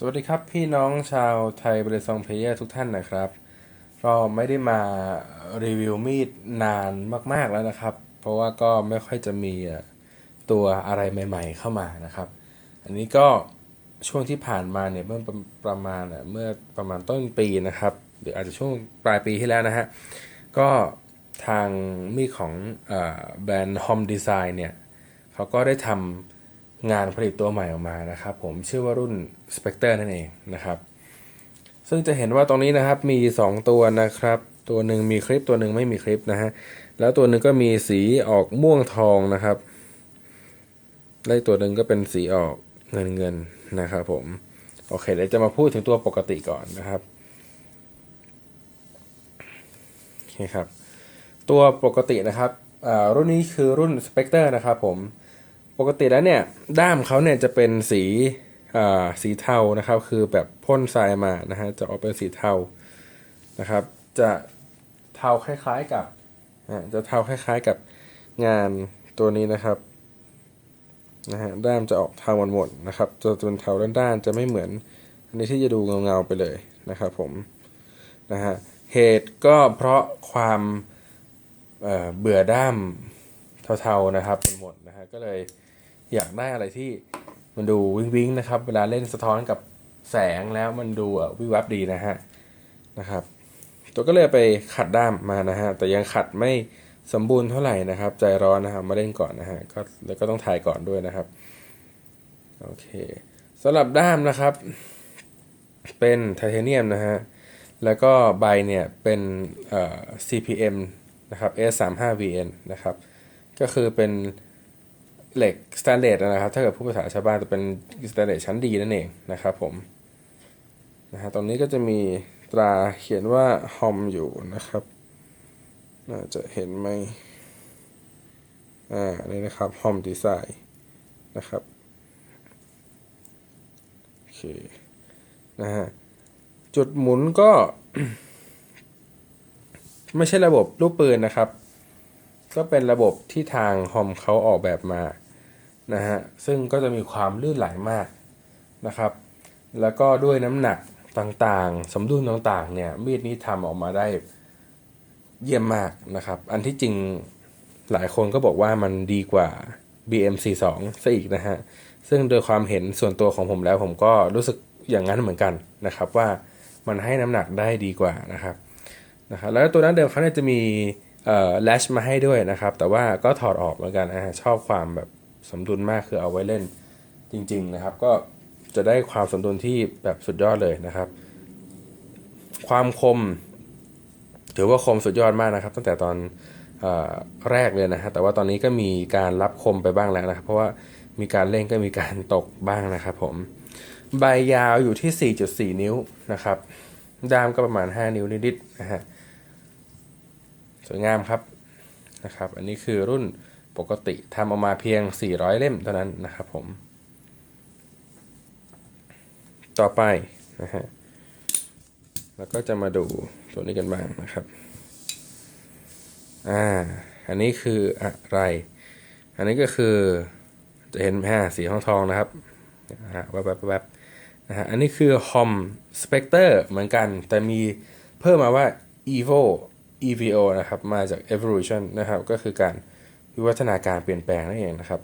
สวัสดีครับพี่น้องชาวไทยบริษัทเพลเยอร์ทุกท่านนะครับก็ไม่ได้มารีวิวมีดนานมาก ๆแล้วนะครับ เพราะว่าก็ไม่ค่อยจะมีตัวอะไรใหม่ ๆ เข้ามานะครับ อันนี้ก็ช่วงที่ผ่านมาเนี่ยเมื่อประมาณเมื่อประมาณต้นปีนะครับ หรืออาจจะช่วงปลายปีที่แล้วนะฮะก็ทางมีดของอแบรนด์ Home Design เนี่ยเขาก็ได้ทำ งานผลิตตัวใหม่ออกมานะครับ ผมชื่อว่ารุ่น Spectre นั่นเองนะครับ ซึ่งจะเห็นว่าตรงนี้นะครับมี 2 ตัวนะครับ ตัวหนึ่งมีคลิปตัวหนึ่งไม่มีคลิปนะฮะแล้วตัวหนึ่งก็มีสีออกม่วงทองนะครับและตัวหนึ่งก็เป็นสีออกเงินเงินนะครับ ผมโอเคเดี๋ยวจะมาพูดถึงตัวปกติก่อนนะครับโอเคครับ ตัวปกตินะครับรุ่นนี้คือรุ่น Spectre นะครับผม ปกติแล้วเนี่ยด้ามเขาเนี่ยจะเป็นสีสีเทานะครับ คือแบบพ่นทรายมานะฮะจะออกเป็นสีเทานะครับ จะเทาคล้ายๆกับจะเทาคล้ายๆกับงานตัวนี้นะครับนะฮะด้ามจะออกเทาหมดๆนะครับจะเป็นเทาด้านๆจะไม่เหมือนอันนี้ที่จะดูเงาๆไปเลยนะครับผมนะฮะเหตุก็เพราะความเเบื่อด้ามเทาๆนะครับเป็นหมดนะฮะก็เลย อยากได้อะไรที่มันดูวิงวิงๆนะครับ เวลาเล่นสะท้อนกับแสงแล้วมันดูวิวับดีนะฮะนะครับ ตัวก็เลยไปขัดด้ามมานะฮะแต่ยังขัดไม่สมบูรณ์เท่าไหร่นะครับ ใจร้อนนะครับมาเล่นก่อนนะฮะก็แล้วก็ต้องถ่ายก่อนด้วยนะครับโอเคสำหรับด้ามนะครับ เป็นไทเทเนียมนะฮะแล้วก็ใบเนี่ยเป็นเอ่อ CPM นะครับ S35VN นะครับ ก็คือเป็น เหล็กสแตนเลสนะครับ ถ้าเกิดพูดภาษาชาวบ้านจะเป็นสแตนเลสชั้นดีนั่นเองนะครับผมนะฮะตรงนี้ก็จะมีตราเขียนว่า HOM อยู่นะครับ น่าจะเห็นไหมอ่านี่นะครับ HOM Design นะครับโอเคนะฮะจุดหมุนก็ ไม่ใช่ระบบลูกปืนนะครับ ก็เป็นระบบที่ทางฮอมเขาออกแบบมา นะฮะซึ่งก็จะมีความลื่นไหลมากนะครับ แล้วก็ด้วยน้ำหนักต่างๆ สมดุลต่างๆเนี่ยมีดนี้ทำออกมาได้เยี่ยมมากนะครับ อันที่จริงหลายคนก็บอกว่ามันดีกว่า BM42 ซะอีกนะฮะ ซึ่งโดยความเห็นส่วนตัวของผมแล้วผมก็รู้สึกอย่างนั้นเหมือนกันนะครับว่ามันให้น้ำหนักได้ดีกว่านะครับนะครับแล้วตัวนั้นเดิมเขาเนี่ยจะมีเอ่อแลชมาให้ด้วยนะครับ แต่ว่าก็ถอดออกเหมือนกันนะฮะชอบความแบบ สมดุลมากคือเอาไว้เล่นจริง ๆ นะครับ ก็จะได้ความสมดุลที่แบบสุดยอดเลยนะครับ ความคม ถือว่าคมสุดยอดมากนะครับ ตั้งแต่ตอนออแรกเลยนะฮะแต่ว่าตอนนี้ก็มีการรับคมไปบ้างแล้วนะครับ เพราะว่ามีการเล่นก็มีการตกบ้างนะครับ ผมใบยาวอยู่ที่ 4.4 นิ้วนะครับ ด้ามก็ประมาณ 5 นิ้วนิดๆนะฮะสวยงามครับนะครับ อันนี้คือรุ่น ปกติทำออกมาเพียง 400 เล่มเท่านั้นนะครับผม ต่อไปนะฮะแล้วก็จะมาดูตัวนี้กันบ้างนะครับ อ่า อันนี้คืออะไร อันนี้ก็คือจะเห็นไหมฮะสีทองทองนะครับนะฮะแวบแวบนะฮะ อันนี้คือ HOM Spectre เหมือนกัน แต่มีเพิ่มมาว่า EVO EVO นะครับ มาจาก Evolution นะครับ ก็คือการ วิวัฒนาการเปลี่ยนแปลงนั่นเองนะครับ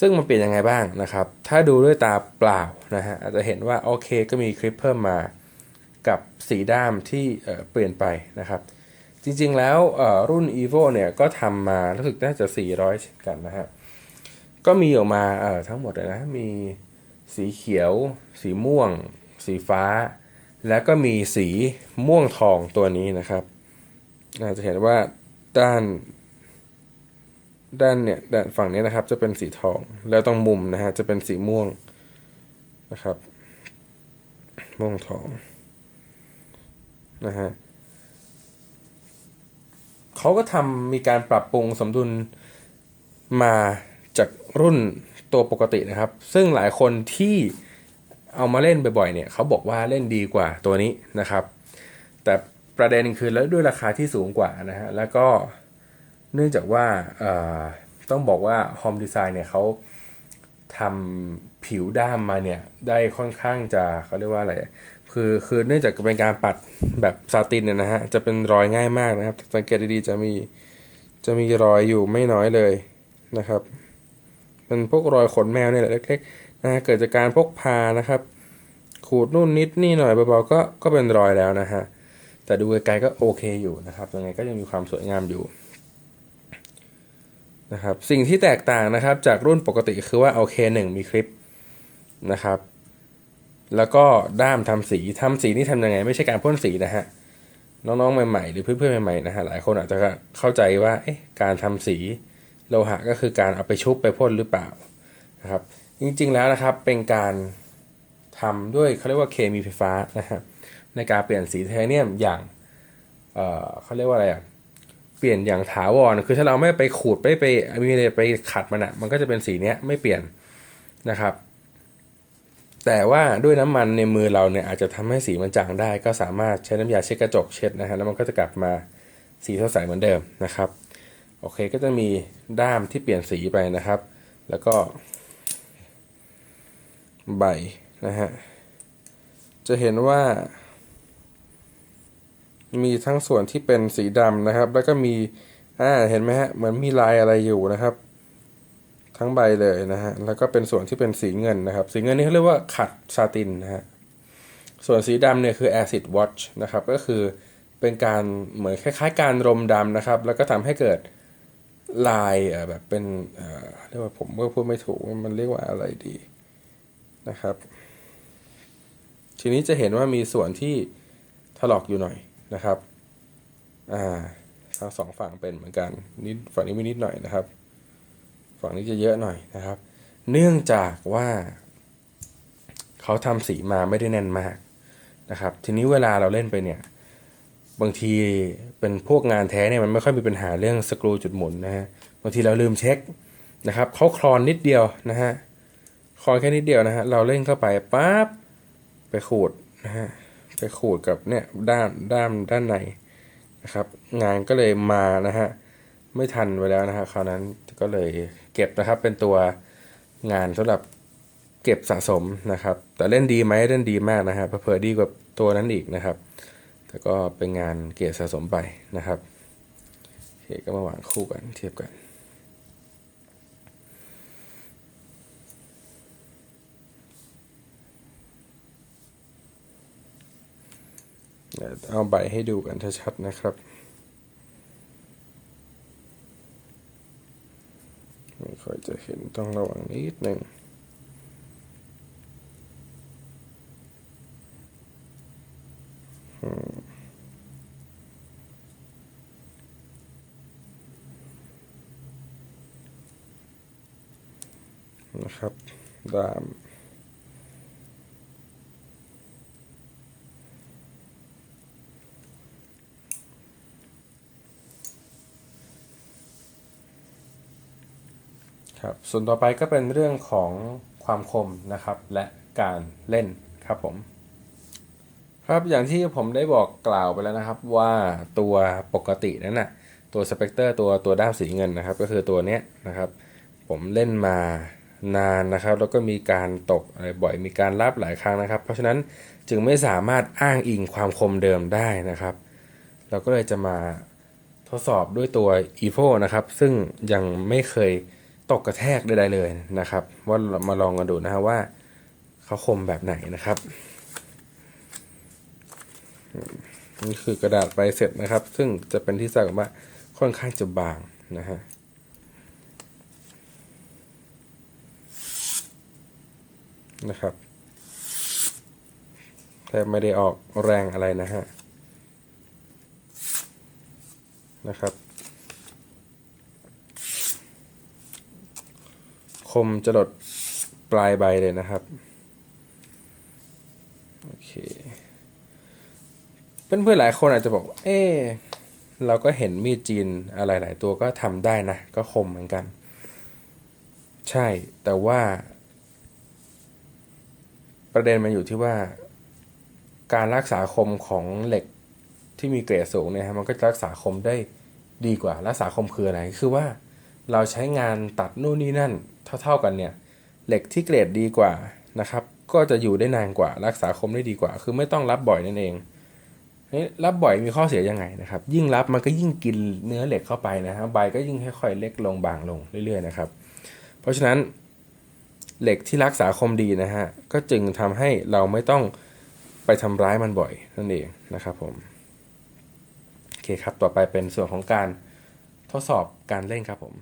ซึ่งมันเปลี่ยนยังไงบ้างนะครับ ถ้าดูด้วยตาเปล่านะฮะอาจจะเห็นว่าโอเคก็มีคลิปเพิ่มมากับสีด้ามที่เปลี่ยนไปนะครับ จริงๆแล้วรุ่น EVO เนี่ยก็ทำมารู้สึกน่าจะ 400 เช่นกันนะฮะก็มีออกมาทั้งหมดเลยนะ มีสีเขียว สีม่วง สีฟ้า แล้วก็มีสีม่วงทองตัวนี้นะครับอาจจะเห็นว่าด้าน ด้านเนี่ยด้านฝั่งนี้นะครับ จะเป็นสีทอง แล้วตรงมุมนะฮะจะเป็นสีม่วงนะครับ ม่วงทองนะฮะเขาก็ทำมีการปรับปรุงสมดุลมาจากรุ่นตัวปกตินะครับ ซึ่งหลายคนที่เอามาเล่นบ่อยๆเนี่ยเขาบอกว่าเล่นดีกว่าตัวนี้นะครับ แต่ประเด็นคือแล้วด้วยราคาที่สูงกว่านะฮะแล้วก็ เนื่องจากว่าต้องบอกว่า Home Design เนี่ยเขาทำผิวด้ามมาเนี่ย ได้ค่อนข้างจะเขาเรียกว่าอะไร คือคือเนื่องจากเป็นการปัดแบบซาตินเนี่ยนะฮะ จะเป็นรอยง่ายมากนะครับ สังเกตดีๆจะมีจะมีรอยอยู่ไม่น้อยเลยนะครับ เป็นพวกรอยขนแมวเนี่ยแหละเล็กๆนะฮะเกิดจากการพกพานะครับ ขูดนู่นนิดนี่หน่อยเบาๆก็ก็เป็นรอยแล้วนะฮะแต่ดูไกลๆก็โอเคอยู่นะครับยังไงก็ยังมีความสวยงามอยู่ นะครับสิ่งที่แตกต่างนะครับจากรุ่นปกติคือว่าโอเคหนึ่งมีคลิปนะครับ แล้วก็ด้ามทำสีทำสีนี่ทำยังไง ไม่ใช่การพ่นสีนะฮะน้องๆใหม่ๆหรือเพื่อนๆใหม่ๆนะฮะหลายคนอาจจะเข้าใจว่าเอ๊ะการทำสีโลหะก็คือการเอาไปชุบไปพ่นหรือเปล่านะครับ จริงๆแล้วนะครับเป็นการทำด้วยเขาเรียกว่าเคมีไฟฟ้านะฮะในการเปลี่ยนสีไทเทเนียมอย่างเอ่อเขาเรียกว่าอะไรอะ ปลี่ยนอย่างถาวร คือถ้าเราไม่ไปขูดไปไปมีอะไรไปขัดมันอะมันก็จะเป็นสีเนี้ยไม่เปลี่ยนนะครับ แต่ว่าด้วยน้ำมันในมือเราเนี่ยอาจจะทำให้สีมันจางได้ ก็สามารถใช้น้ำยาเช็ดกระจกเช็ดนะฮะแล้วมันก็จะกลับมาสีสดใสเหมือนเดิมนะครับ โอเคก็จะมีด้ามที่เปลี่ยนสีไปนะครับ แล้วก็ ใบนะฮะจะเห็นว่า มีทั้งส่วนที่เป็นสีดำนะครับ แล้วก็มีอ่าเห็นไหมฮะเหมือนมีลายอะไรอยู่นะครับ ทั้งใบเลยนะฮะแล้วก็เป็นส่วนที่เป็นสีเงินนะครับ สีเงินนี่เขาเรียกว่าขัดซาตินนะฮะส่วนสีดำเนี่ยคือ acid wash นะครับ ก็คือเป็นการเหมือนคล้าย ๆ การรมดำนะครับ แล้วก็ทำให้เกิดลายแบบเป็นเรียกว่าผมก็พูดไม่ถูกมันเรียกว่าอะไรดีนะครับ ทีนี้จะเห็นว่ามีส่วนที่ถลอกอยู่หน่อย นะครับ อ่าทั้งสองฝั่งเป็นเหมือนกันนิดฝั่งนี้มีนิดหน่อยนะครับ ฝั่งนี้จะเยอะหน่อยนะครับ เนื่องจากว่าเขาทำสีมาไม่ได้แน่นมากนะครับ ทีนี้เวลาเราเล่นไปเนี่ย บางทีเป็นพวกงานแท้เนี่ยมันไม่ค่อยมีปัญหาเรื่องสกรูจุดหมุนนะฮะบางทีเราลืมเช็คนะครับเขาคลอนนิดเดียวนะฮะคลอนแค่นิดเดียวนะฮะเราเล่นเข้าไปปั๊บไปขูดนะฮะ ไปขูดกับเนี่ยด้านด้านด้านในนะครับ งานก็เลยมานะฮะไม่ทันไปแล้วนะฮะคราวนั้นก็เลยเก็บนะครับเป็นตัวงานสำหรับเก็บสะสมนะครับ แต่เล่นดีไหมเล่นดีมากนะฮะเผื่อดีกว่าตัวนั้นอีกนะครับแต่ก็เป็นงานเก็บสะสมไปนะครับโอเคก็มาวางคู่กันเทียบกัน เอาใบให้ดูกันชัดๆนะครับ ไม่ค่อยจะเห็นต้องระวังนิดหนึ่งนะครับดาม ครับส่วนต่อไปก็เป็นเรื่องของความคมนะครับ และการเล่นครับผม ครับอย่างที่ผมได้บอกกล่าวไปแล้วนะครับว่าตัวปกตินั้นนะตัวสเปกเตอร์ตัวตัวด้ามสีเงินนะครับ ก็คือตัวเนี้ยนะครับ ผมเล่นมานานนะครับ แล้วก็มีการตกอะไรบ่อยมีการรับหลายครั้งนะครับ เพราะฉะนั้นจึงไม่สามารถอ้างอิงความคมเดิมได้นะครับ เราก็เลยจะมาทดสอบด้วยตัว evo นะครับ ซึ่งยังไม่เคย ตกกระแทกใดๆเลยนะครับ ว่ามาลองกันดูนะครับว่าเขาคมแบบไหนนะครับ นี่คือกระดาษใบเสร็จนะครับ ซึ่งจะเป็นที่ทราบกันว่าค่อนข้างจะบางนะฮะนะครับแทบไม่ได้ออกแรงอะไรนะฮะนะครับ คมจะหลดปลายใบเลยนะครับ โอเค เพื่อนๆหลายคนอาจจะบอก เออเราก็เห็นมีดจีนอะไรหลายตัวก็ทำได้นะ ก็คมเหมือนกัน ใช่แต่ว่า ประเด็นมันอยู่ที่ว่า การรักษาคมของเหล็กที่มีเกรดสูงเนี่ยฮะมันก็จะรักษาคมได้ดีกว่า รักษาคมคืออะไร คือว่า เราใช้งานตัดนู่นนี่นั่น เท่า ๆกันเนี่ยเหล็กที่เกรดดีกว่านะครับ ก็จะอยู่ได้นานกว่ารักษาคมได้ดีกว่า คือไม่ต้องรับบ่อยนั่นเองรับบ่อยมีข้อเสียยังไงนะครับ ยิ่งรับมันก็ยิ่งกินเนื้อเหล็กเข้าไปนะฮะใบก็ยิ่งค่อยๆเล็กลงบางลงเรื่อยๆนะครับ เพราะฉะนั้นเหล็กที่รักษาคมดีนะฮะก็จึงทำให้เราไม่ต้องไปทำร้ายมันบ่อยนั่นเองนะครับผมโอเคครับต่อไปเป็นส่วนของการทดสอบการเล่นครับผม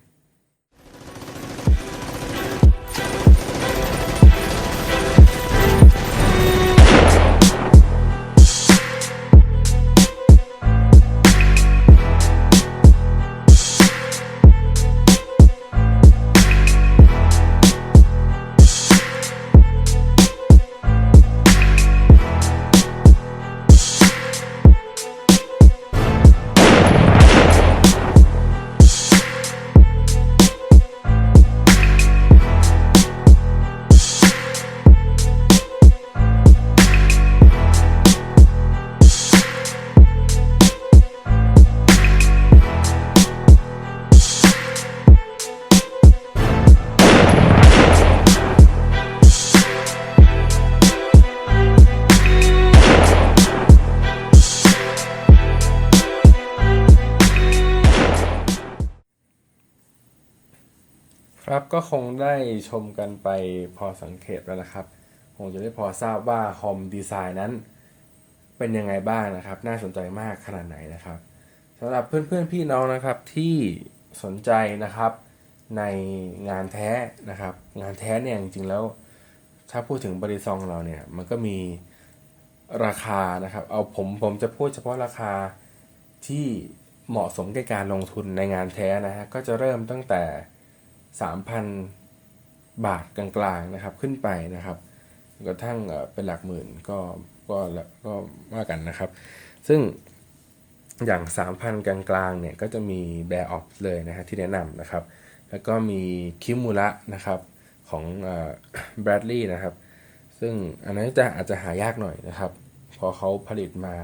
ครับก็คงได้ชมกันไปพอสังเกตแล้วนะครับ คงจะได้พอทราบว่าคอมดีไซน์นั้นเป็นยังไงบ้างนะครับ น่าสนใจมากขนาดไหนนะครับสำหรับเพื่อนๆพี่น้องนะครับที่สนใจนะครับในงานแท้นะครับ งานแท้เนี่ยจริงๆแล้วถ้าพูดถึงบริซองเราเนี่ยมันก็มีราคานะครับ เอาผมผมจะพูดเฉพาะราคาที่เหมาะสมแก่การลงทุนในงานแท้นะฮะก็จะเริ่มตั้งแต่ 3,000 บาทกลางๆนะครับขึ้นไปนะครับกระทั่งเป็นหลักหมื่นก็ก็ละก็ว่ากันนะครับ ซึ่งอย่าง 3,000 กลางๆเนี่ยก็จะมีแบร์ออฟเลยนะฮะที่แนะนำนะครับ แล้วก็มีคิมูระนะครับของแบรดลีย์นะครับ ซึ่งอันนั้นจะอาจจะหายากหน่อยนะครับพอเขาผลิตมา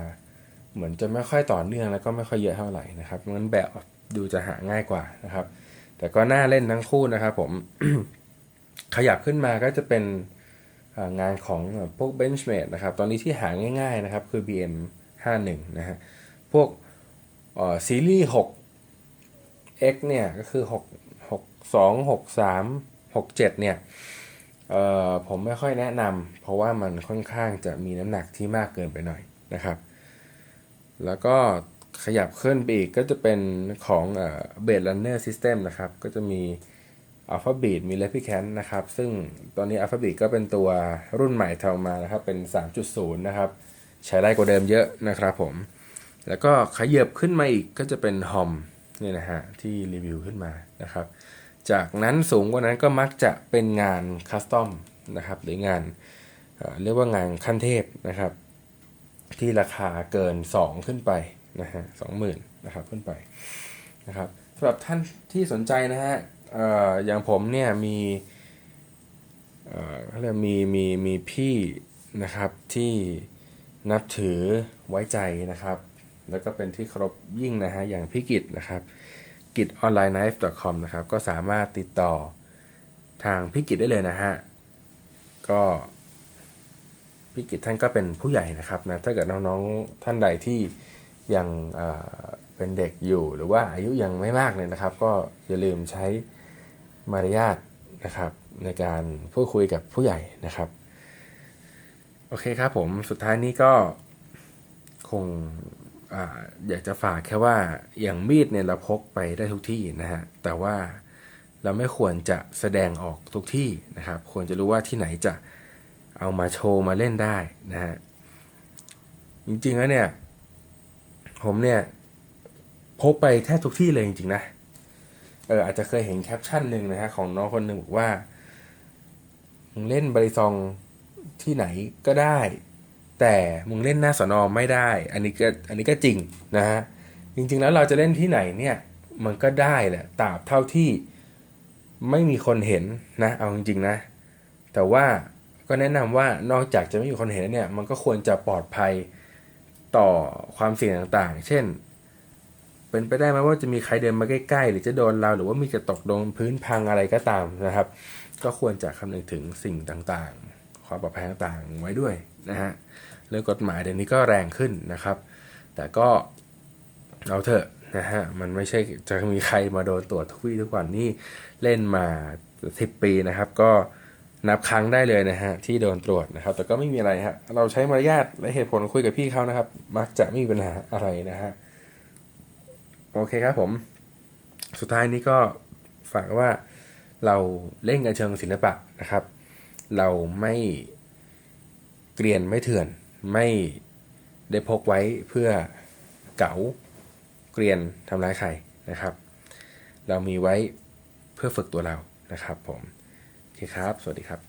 เหมือนจะไม่ค่อยต่อเนื่องแล้วก็ไม่ค่อยเยอะเท่าไหร่นะครับงั้นแบบดูจะหาง่ายกว่านะครับ แต่ก็น่าเล่นทั้งคู่นะครับผม ขยับขึ้นมาก็จะเป็นงานของพวก Benchmade นะครับ ตอนนี้ที่หาง่ายๆนะครับ คือ BM 51 นะฮะ พวกซีรีส์6 X เนี่ย ก็คือ 6 6 2 6 3 6 7 เนี่ยเอ่อผมไม่ค่อยแนะนำเพราะว่ามันค่อนข้างจะมีน้ำหนักที่มากเกินไปหน่อยนะครับ แล้วก็ ขยับขึ้นไปอีกก็จะเป็นของเอ่อ Blade Runner System นะครับ ก็จะมี Alpha Beat มี Replicant นะครับ ซึ่งตอนนี้ Alpha Beat ก็เป็นตัวรุ่นใหม่ทำมานะครับ เป็น 3.0 นะครับ ใช้ได้กว่าเดิมเยอะนะครับผม แล้วก็ขยับขึ้นมาอีกก็จะเป็น HOM นี่นะฮะ ที่รีวิวขึ้นมานะครับ จากนั้นสูงกว่านั้นก็มักจะเป็นงานคัสตอมนะครับหรืองานเอ่อเรียกว่างานขั้นเทพนะครับ ที่ราคาเกิน 2 ขึ้นไป นะฮะสองหมื่นนะครับขึ้นไปนะครับสำหรับท่านที่สนใจนะฮะเอ่ออย่างผมเนี่ยมีเอ่อเขาเรียกมีมีมีพี่นะครับที่นับถือไว้ใจนะครับ แล้วก็เป็นที่เคารพยิ่งนะฮะอย่างพี่กิตนะครับกิจ online knife com นะครับก็สามารถติดต่อทางพี่กิตได้เลยนะฮะก็พี่กิตท่านก็เป็นผู้ใหญ่นะครับนะถ้าเกิดน้องๆท่านใดที่ ยังเป็นเด็กอยู่หรือว่าอายุยังไม่มากเลยนะครับ ก็อย่าลืมใช้มารยาทนะครับในการพูดคุยกับผู้ใหญ่นะครับ โอเคครับผมสุดท้ายนี้ก็คงออยากจะฝากแค่ว่าอย่างมีดเนี่ยเราพกไปได้ทุกที่นะฮะแต่ว่าเราไม่ควรจะแสดงออกทุกที่นะครับ ควรจะรู้ว่าที่ไหนจะเอามาโชว์มาเล่นได้นะฮะจริงๆแล้วเนี่ย ผมเนี่ยพกไปแทบทุกที่เลยจริงๆนะ เอออาจจะเคยเห็นแคปชั่นหนึ่งนะฮะของน้องคนหนึ่งบอกว่า มึงเล่นบริซองที่ไหนก็ได้ แต่มึงเล่นหน้าสอนอไม่ได้ อันนี้ก็อันนี้ก็จริงนะฮะจริงๆแล้วเราจะเล่นที่ไหนเนี่ย มันก็ได้แหละตราบเท่าที่ไม่มีคนเห็นนะ เอาจริงๆนะ แต่ว่าก็แนะนำว่านอกจากจะไม่มีคนเห็นเนี่ย มันก็ควรจะปลอดภัย ต่อความเสี่ยงต่างๆ เช่น เป็นไปได้ไหมว่าจะมีใครเดินมาใกล้ๆ หรือจะโดนเราหรือว่ามีกระตกโดนพื้นพังอะไรก็ตามนะครับ ก็ควรจะคำนึงถึงสิ่งต่างๆ ความปลอดภัยต่างๆ ไว้ด้วยนะฮะเรื่องกฎหมายเดี๋ยวนี้ก็แรงขึ้นนะครับ แต่ก็เอาเถอะนะฮะมันไม่ใช่จะมีใครมาโดนตรวจทุกวี่ทุกวันนี่เล่นมาสิบปีนะครับ ก็ นับครั้งได้เลยนะฮะที่โดนตรวจนะครับ แต่ก็ไม่มีอะไรฮะเราใช้มารยาทและเหตุผลคุยกับพี่เขานะครับ มักจะไม่มีปัญหาอะไรนะฮะโอเคครับผม สุดท้ายนี้ก็ฝากว่าเราเล่นกันเชิงศิลปะนะครับ เราไม่เกลียนไม่เถื่อน ไม่ได้พกไว้เพื่อเก๋าเกลียนทำร้ายใครนะครับ เรามีไว้เพื่อฝึกตัวเรานะครับผม โอเคครับ สวัสดีครับ